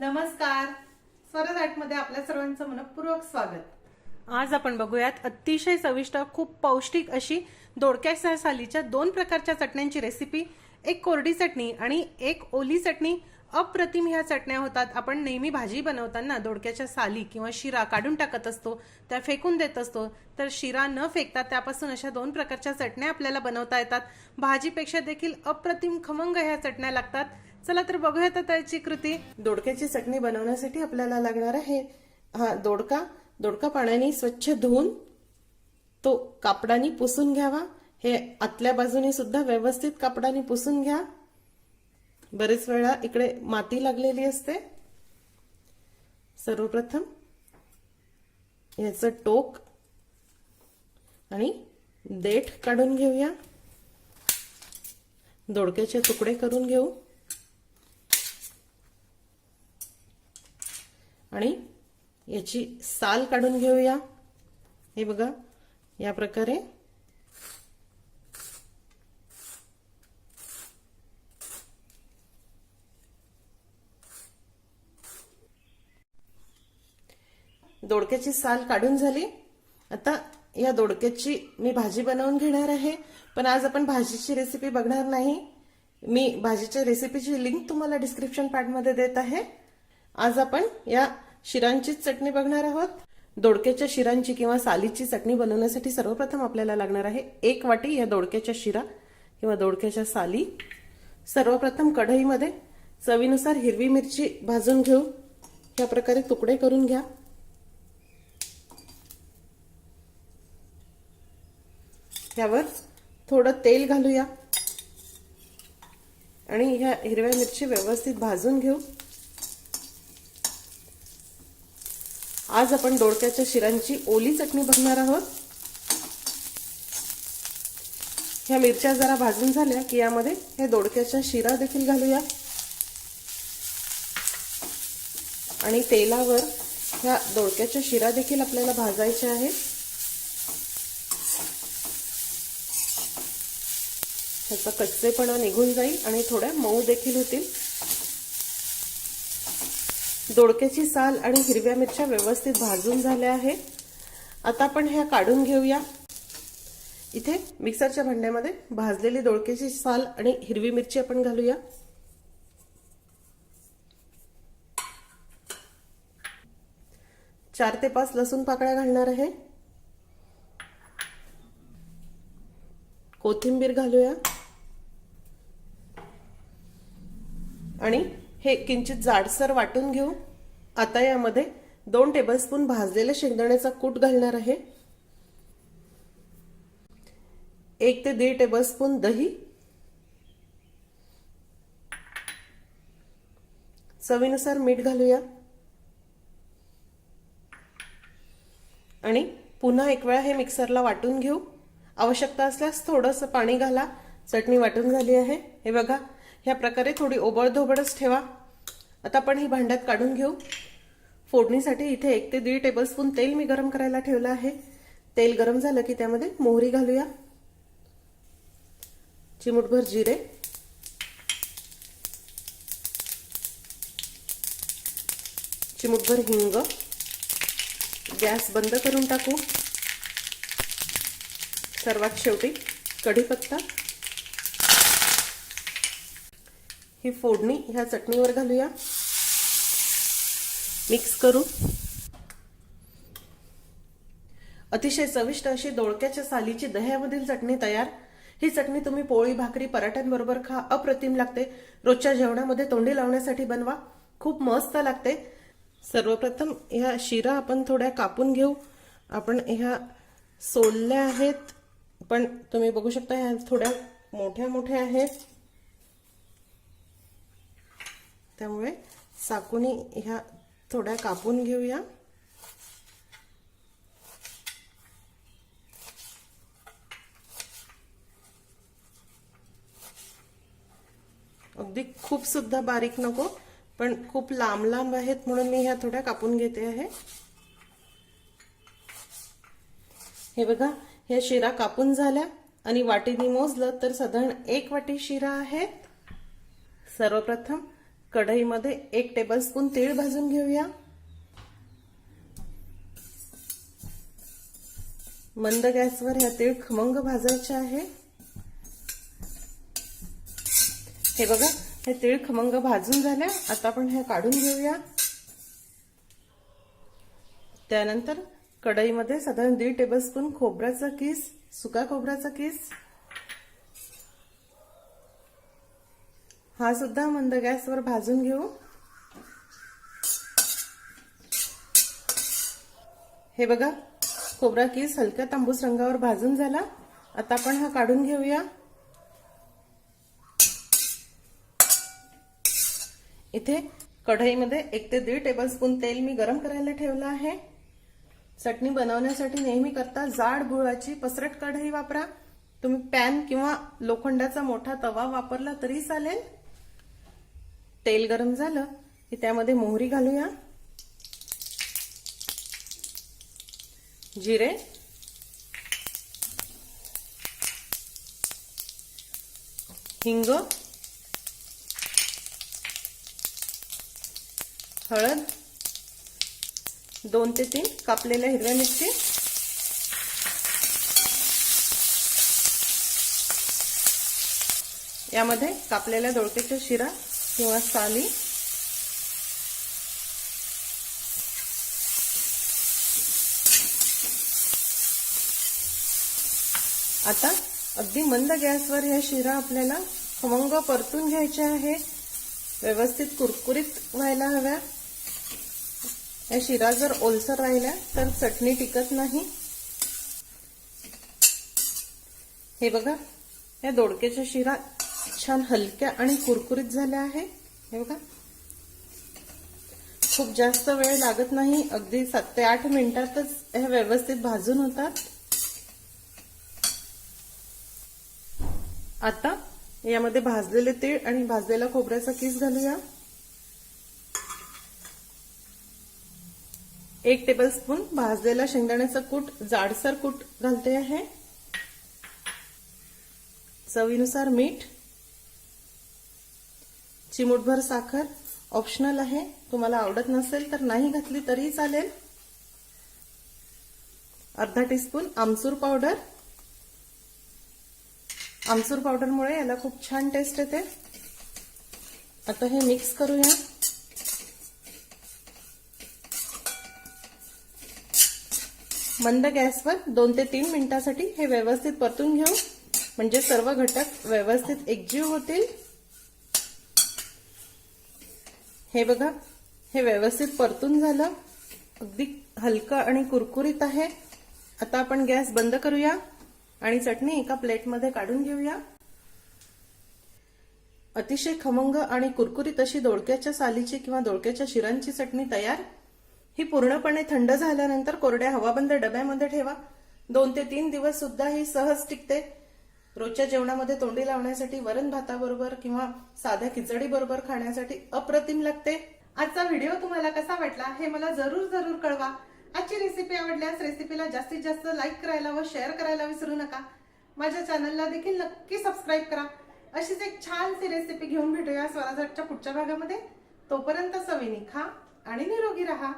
नमस्कार. स्वरजमध्ये आपल्या सर्वांचं मनपूर्वक स्वागत. आज आपण बघूयात अतिशय चविष्ट खूप पौष्टिक अशी दोडक्याच्या सालीच्या दोन प्रकारच्या चटण्यांची रेसिपी एक कोरडी चटणी आणि एक ओली चटणी. अप्रतिम ह्या चटण्या होतात. आपण नेहमी भाजी बनवताना दोडक्याच्या साली किंवा शिरा काढून टाकत असतो त्या फेकून देत असतो. तर शिरा न फेकता त्यापासून अशा दोन प्रकारच्या चटण्या आपल्याला बनवता येतात. भाजीपेक्षा देखील अप्रतिम खमंग ह्या चटण्या लागतात. चला तर बघूयात त्याची कृती. दोडक्याची चटणी बनवण्यासाठी आपल्याला लागणार आहे हा दोडका. दोडका पाण्याने स्वच्छ धुवून तो कापडाने पुसून घ्यावा. हे आतल्या बाजूने सुद्धा व्यवस्थित कापडाने पुसून घ्या. बरेच वेळा इकडे माती लागलेली असते. सर्वप्रथम याचं टोक आणि देठ काढून घेऊया. दोडक्याचे तुकडे करून घेऊ. आणि याची साल काढून घेऊया. हे बघा या प्रकारे. दोडक्याची साल काढून झाली. आता या दोडक्याची मी भाजी बनवून घेणार आहे. पण आज आपण भाजीची रेसिपी बघणार नाही. मी भाजीच्या रेसिपीची लिंक तुम्हाला डिस्क्रिप्शन पार्टमध्ये देत आहे. आज आपण या शिरांचीच चटणी बघणार आहोत? दोडक्याच्या शिरांची किंवा सालीची चटणी बनवण्यासाठी सर्वप्रथम आपल्याला लागणार आहे एक वाटी या दोडक्याच्या शिरा किंवा दोडक्याच्या साली. सर्वप्रथम कढईमध्ये चवीनुसार हिरवी मिरची भाजून घेऊ. या प्रकारे तुकडे करून घ्या. त्यावर थोडं तेल घालूया. आणि ह्या हिरव्या मिरची व्यवस्थित भाजून घेऊ. आज आपण दोडक्याच्या शिरांची ओली चटणी बघणार आहोत. ह्या मिरच्या जरा भाजून झाल्या की यामध्ये हे दोडक्याच्या शिरा देखील घालूया. आणि तेलावर ह्या दोडक्याच्या शिरा देखील आपल्याला भाजायच्या आहेत. त्याचा कच्चेपणा निघून जाईल आणि थोड्या मऊ देखील होतील. दोडक्याची साल आणि हिरव्या मिरच्या व्यवस्थित भाजून झाल्या आहेत. आता आपण ह्या काढून घेऊया. इथे मिक्सरच्या भांड्यामध्ये भाजलेली दोडक्याची साल आणि हिरवी मिरची आपण घालूया. चार ते पाच लसूण पाकळ्या घालणार आहे. कोथिंबीर घालूया. आणि हे किंचित जाडसर वाटून घेऊ. आता यामध्ये दोन टेबलस्पून भाजलेल्या शेंगदाण्याचा कूट घालणार आहे. एक ते दीड टेबलस्पून दही. चवीनुसार मीठ घालूया. आणि पुन्हा एक वेळा हे मिक्सरला वाटून घेऊ. आवश्यकता असल्यास थोडंसं पाणी घाला. चटणी वाटून झाली आहे. हे बघा ह्या प्रकारे थोडी ओबडधोबडच ठेवा. आता आपण ही भांड्यात काढून घेऊ. फोडणीसाठी इथे एक ते दीड टेबलस्पून तेल मी गरम करायला ठेवलं आहे. तेल गरम झालं की त्यामध्ये मोहरी घालूया. चिमुटभर जिरे. चिमुटभर हिंग. गॅस बंद करून टाकू. सर्वात शेवटी कढीपत्ता. ही फोडणी ह्या चटणीवर घालूया. मिक्स करू. अतिशय चविष्ट अशी दोळक्याच्या सालीची दह्यामधील चटणी तयार. ही चटणी तुम्ही पोळी भाकरी पराठ्यांबरोबर खा. अप्रतिम लागते. रोजच्या जेवणामध्ये तोंडी लावण्यासाठी बनवा. खूप मस्त लागते. सर्वप्रथम ह्या शिरा आपण थोड्या कापून घेऊ. आपण ह्या सोलल्या आहेत. पण तुम्ही बघू शकता ह्या थोड्या मोठ्या मोठ्या आहेत. त्यामुळे साकुनी ह्या थोड्या कापून घेऊया. अगदी खूप सुद्धा बारीक नको पण खूप लांब लांब आहेत म्हणून मी ह्या थोड्या कापून घेते आहे. हे बघा ह्या शिरा कापून झाल्या आणि वाटीने मोजलं तर साधारण एक वाटी शिरा आहे. सर्वप्रथम कढईमध्ये एक टेबलस्पून तीळ भाजून घेऊया. मंद गॅसवर ह्या तीळ खमंग भाजायचे आहे. हे बघा हे तीळ खमंग भाजून झाल्या. आता आपण हे काढून घेऊया. त्यानंतर कढईमध्ये साधारण दीड टेबलस्पून खोबऱ्याचा किस सुका खोबऱ्याचा किस हा सुद्धा मंद गॅसवर भाजून घेऊ. हे बघा खोबरा किस हलक्या तांबूस रंगावर भाजून झाला. आता आपण हा काढून घेऊया. इथे कढईमध्ये एक ते दीड टेबलस्पून तेल मी गरम करायला ठेवलं आहे. चटणी बनवण्यासाठी नेहमी करता जाड गुळाची पसरट कढई वापरा. तुम्ही पॅन किंवा लोखंडाचा मोठा तवा वापरला तरी चालेल. तेल गरम झालं की त्यामध्ये मोहरी घालूया. जिरे. हिंग. हळद. दोन ते तीन कापलेल्या हिरव्या मिरची. यामध्ये कापलेल्या दोडक्याच्या शिरा. किंवा साली. आता अगदी मंद गॅसवर ह्या शिरा आपल्याला खमंग परतून घ्यायच्या आहे व्यवस्थित कुरकुरीत व्हायला हव्या. या शिरा जर ओलसर राहिल्या तर चटणी टिकत नाही. हे बघा या दोडक्याच्या शिरा छान हलक्या आणि कुरकुरीत झाल्या आहे. हे बघा. खूप जास्त वेळ लागत नाही. अगदी सात ते आठ मिनिटातच हे व्यवस्थित भाजून होतात. आता यामध्ये भाजलेले तीळ आणि भाजलेला खोबऱ्याचा किस घालूया. एक टेबलस्पून भाजलेला शेंगदाण्याचा कूट जाडसर कूट घालते आहे. चवीनुसार मीठ चिमूटभर साखर ऑप्शनल आहे. तुम्हाला आवडत नसेल तर नाही घातली तरी चालेल. अर्धा टीस्पून आमचूर पावडर आमचूर पावडरमुळे याला खूप छान टेस्ट येते. आता हे मिक्स करूया. मंद गॅसवर दोन ते तीन मिनिटासाठी हे व्यवस्थित परतून घेऊ. म्हणजे सर्व घटक व्यवस्थित एकजीव होतील. हे बघा हे व्यवस्थित परतून झालं. अगदी हलकं आणि कुरकुरीत आहे. आता आपण गॅस बंद करूया आणि चटणी एका प्लेटमध्ये काढून घेऊया. अतिशय खमंग आणि कुरकुरीत अशी दोडक्याच्या सालीची किंवा दोडक्याच्या शिरांची चटणी तयार. ही पूर्णपणे थंड झाल्यानंतर कोरड्या हवाबंद डब्यामध्ये ठेवा. दोन ते तीन दिवस सुद्धा ही सहज टिकते. रोजच्या जेवणामध्ये तोंडी लावण्यासाठी वरण भाताबरोबर किंवा साध्या खिचडी बरोबर खाण्यासाठी अप्रतिम लागते. आजचा व्हिडिओ तुम्हाला कसा वाटला हे मला जरूर जरूर कळवा. आजची रेसिपी आवडल्यास रेसिपीला जास्तीत जास्त लाईक करायला व शेअर करायला विसरू नका. माझ्या चॅनलला देखील नक्की सबस्क्राईब करा. अशीच एक छानशी रेसिपी घेऊन भेटूया स्वराजच्या पुढच्या भागामध्ये. तोपर्यंत सविनी खा आणि निरोगी राहा.